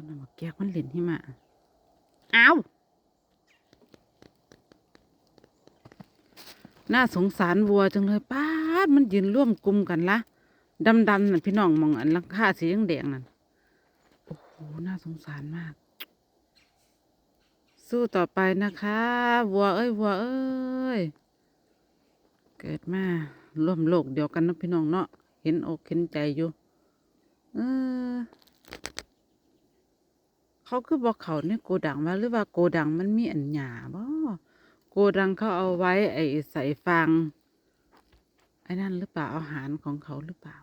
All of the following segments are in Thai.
คนน่ะมาแก้กมันเล่นหิมะอ้าน่าสงสารวัวจังเลยป้าดมันยืนร่วมกลุ่มกันละดำๆนั่นพี่น้องมองอันลังคาสีแดงนั่นโอ้โหน่าสงสารมาก สู้ต่อไปนะคะวัวเอ้ยวัวเอ้ยเกิดมาร่วมโลกเดียวกันนะพี่น้องเนาะเห็นอกเห็นใจอยู่ เออ เขาคือบอกเขาในโกดังว่าหรือว่าโกดังมันมีอันหยาบ่โกดังเขาเอาไว้ ไอ้ใส่ฟางไอ้นั่นหรือเปล่าอาหารของเขาหรือเปล่า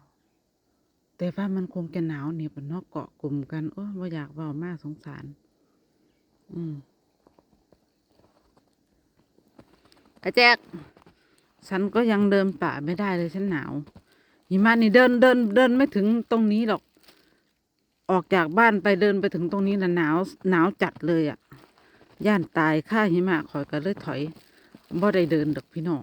แต่ว่ามันคงจะหนาวเหนี่ยบนนอกเกาะกลุ่มกันโอ้ว่าอยากเว่ามากสงสาร อืมไอ้แจ๊กฉันก็ยังเดินป่าไม่ได้เลยฉันหนาวหิมะนี่เดินเดินเดินไม่ถึงตรงนี้หรอก ออกจากบ้านไปเดินไปถึงตรงนี้นะหนาวหนาวจัดเลยอะ่ะ ย่านตายค่าหิมะข่อยก็เลยถอยบ่ได้เดินดอกพี่น้อง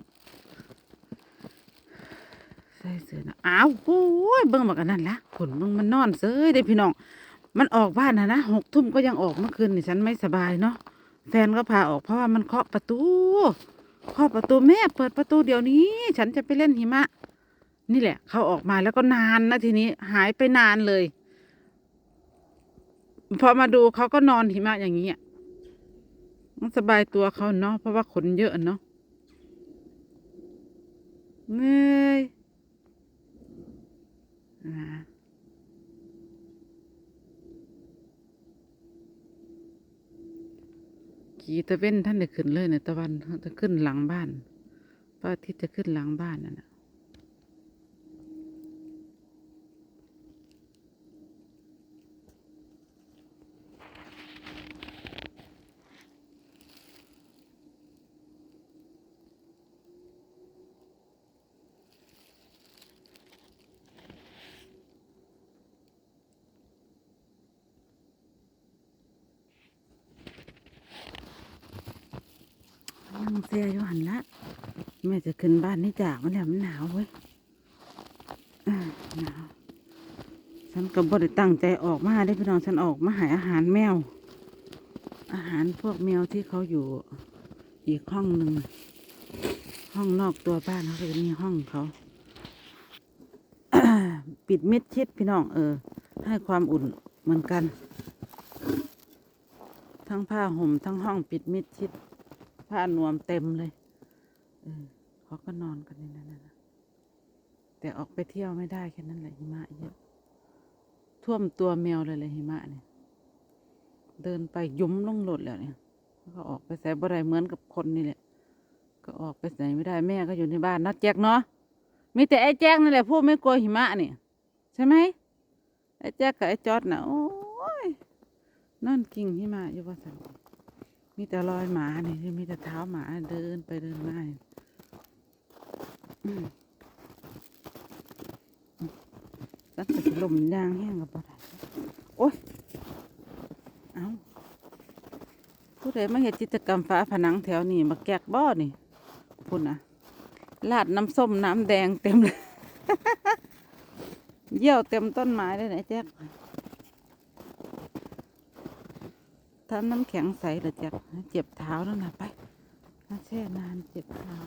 ใส่เสื้อนะอ้าวโอ้ยเบิ่งบักอันนั่นละขนมึงมันนอนเซ้ยเด้พี่น้อง มันออกบ้านนะนะหกทุ่มก็ยังออกเมื่อคืนนี่ฉันไม่สบายเนาะแฟนก็พาออกเพราะว่ามันเคาะประตูเคาะประตูแม่เปิดประตูเดี๋ยวนี้ ฉันจะไปเล่นหิมะ นี่แหละ เขาออกมาแล้วก็นานนะทีนี้หายไปนานเลย พอมาดูเขาก็นอนหิมะอย่างนี้อะมันสบายตัวเขาเนาะเพราะว่าขนเยอะเนาะเงยขี่ตะเว้นท่านได้ขึ้นเลยในตะวันจะขึ้นหลังบ้านพระอาทิตย์จะขึ้นหลังบ้านนั่นนะ งเสียอยู่หันละแม่จะขึ้นบ้านนี่จากมันแล้วมันหนาวเว้ยหนาวฉันก็บ่ได้ตั้งใจออกมาได้พี่น้องฉันออกมาหาอาหารแมว อาหารพวกแมวที่เขาอยู่อีกห้องหนึ่งห้องนอกตัวบ้านเขาจะมีห้องเขาปิดมิดชิดพี่น้องเออ ให้ความอุ่นเหมือนกัน ทั้งผ้าห่มทั้งห้องปิดมิดชิด ผ้านวมเต็มเลยเออเขาก็นอนกันในนั้นนะแต่ออกไปเที่ยวไม่ได้แค่นั้นแหละหิมะเยอะท่วมตัวแมวเลยเลยหิมะเนี่ย เดินไปยุ้มลงรถแล้วเนี่ยก็ออกไปใส่บ่ได้เหมือนกับคนนี่แหละ ก็ออกไปไหนไม่ได้แม่ก็อยู่ในบ้านนัดแจกเนาะมีแต่ไอ้แจ๊กนั่นแหละพูดไม่กลัวหิมะเนี่ยใช่ไหมไอ้แจ๊กกับไอ้จอดนะโอ้ยนอนกิ่งหิมะอยู่ว่าสัน มีแต่รอยหมาเนี่ยมีแต่เท้าหมาเดินไปเดินมาสักจะลมยางแห้งกับปะไดโอ้ย เอาผู้ใดมาเห็นจิตกรรมฝาผนังแถวนี้มาแกกบ่อนี่พุ่นนะลาดน้ำส้มน้ำแดงเต็มเลย เยี่ยวเต็มต้นไม้เลยนะแจ๊ก ถ้าน้ำแข็งใสเหรอจ๊ะเจ็บเท้าแล้วนะไปถ้าแช่นานเจ็บเท้า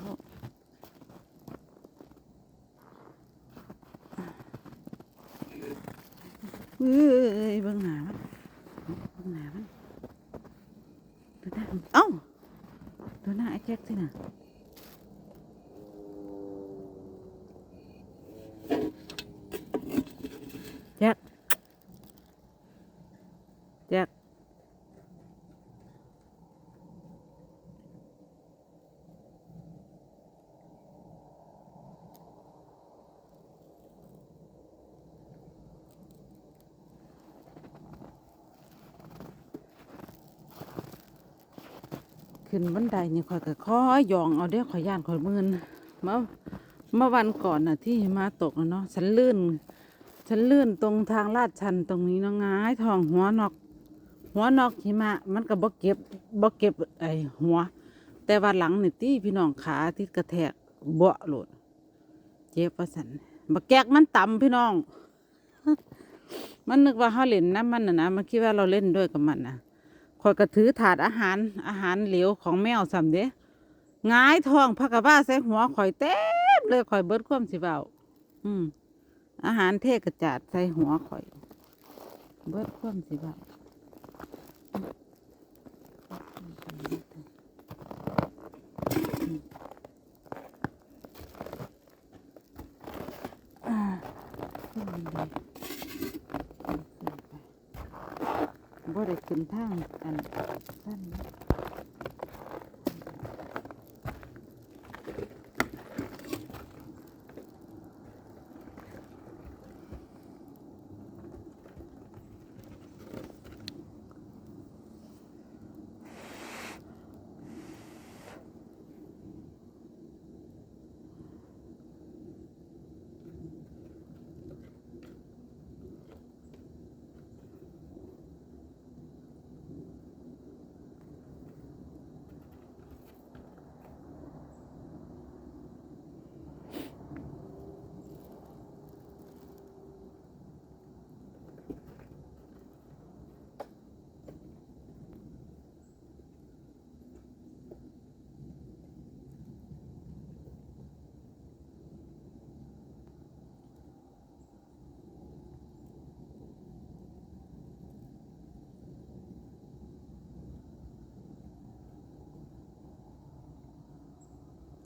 เอ้ยเบื้องหนามันเบื้องหนามันดูหน้าเอ้าตัวหน้าไอ้แจ็คสินะ ขึ้นบันไดนี่ข่อยก็คอยองเอาเด้อข่อยย่านข่อยมืนเมื่อเมื่อวันก่อนน่ะที่หิมาตกเนาะฉันลื่น ฉันลื่นตรงทางลาดชันตรงนี้เนาะงายทองหัวนอก หัวนอกหิมะ มันก็บ่เก็บบ่เก็บไอ้หัว แต่ว่าหลังนี่ตี้พี่น้องขาที่กระแทกเบาะหลุดเจ็บว่าสันบักแกกมันต่ำพี่น้อง มันนึกว่าเขาเล่นน้ำมันน่ะนะมันคิดว่าเราเล่นด้วยกับมันนะ อยกระถือถาดอาหารอาหารเหลวของแมวสำเด้หงายทองพักกะบ้าใส่หัวข่อยเต็มเลยข่อยเบิดความสิเบาอืมอาหารเทกระจาดใส่หัวข่อย เบิดความสิเบาอ่าขึ้นดี บ่ได้ขึ้นทางอันสั้น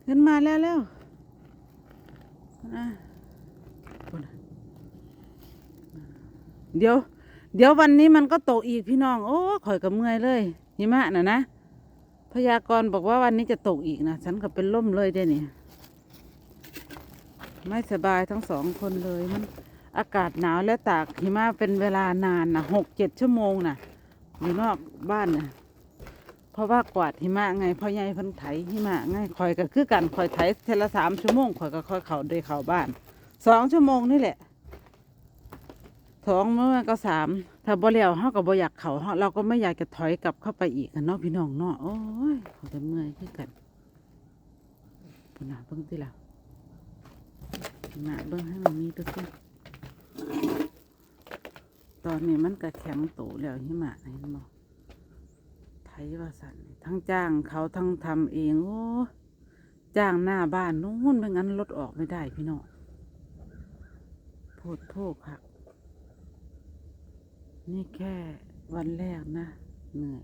ขึ้นมาแล้วแล้วนะเดี๋ยว เดี๋ยววันนี้มันก็ตกอีกพี่น้อง โอ้ข่อยกับเมื่อยเลยหิมะน่ะนะ พยากรณ์บอกว่าวันนี้จะตกอีกนะ ฉันก็เป็นล่มเลยเด้เนี่ยไม่สบายทั้งสองคนเลยมันอากาศหนาวและตากหิมะเป็นเวลานานนะหกเจ็ดชั่วโมงนะอยู่นอกบ้านนะ เพราะว่ากวาดหิมะไงพ่อใหญ่เพันไถหิมะไงคอยก็คือกันคอยไถเทละสามชั่วโมงคอยก็คอยเขาเดยเขาบ้านสองชั่วโมงนี่แหละสองเมื่อก็สามถ้าบ่แล้วเฮาก็บ่อยากเขาเฮาเราก็ไม่อยากจะถอยกลับเข้าไปอีกกันเนาะพี่น้องเนาะโอ้ยเขาจะเมื่อยคือกันพุ่นน่ะเบิ่งติล่ะหิมะเบิ่งให้มันมีตัวขึ้นตอนนี้มันก็แข็งโตแล้วหิมะเห็นบ่ ไทยว่าสันนี่ทั้งจ้างเขาทั้งทำเองโอ้จ้างหน้าบ้านนู้นไม่งั้นรถออกไม่ได้พี่น้องโพดโพกค่ะ นี่แค่วันแรกนะ เหนื่อย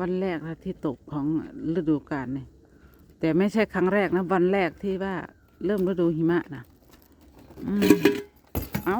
วันแรกนะที่ตกของฤดูกาลเนี่ยแต่ไม่ใช่ครั้งแรกนะ วันแรกที่ว่าเริ่มฤดูหิมะนะอืมเอ้า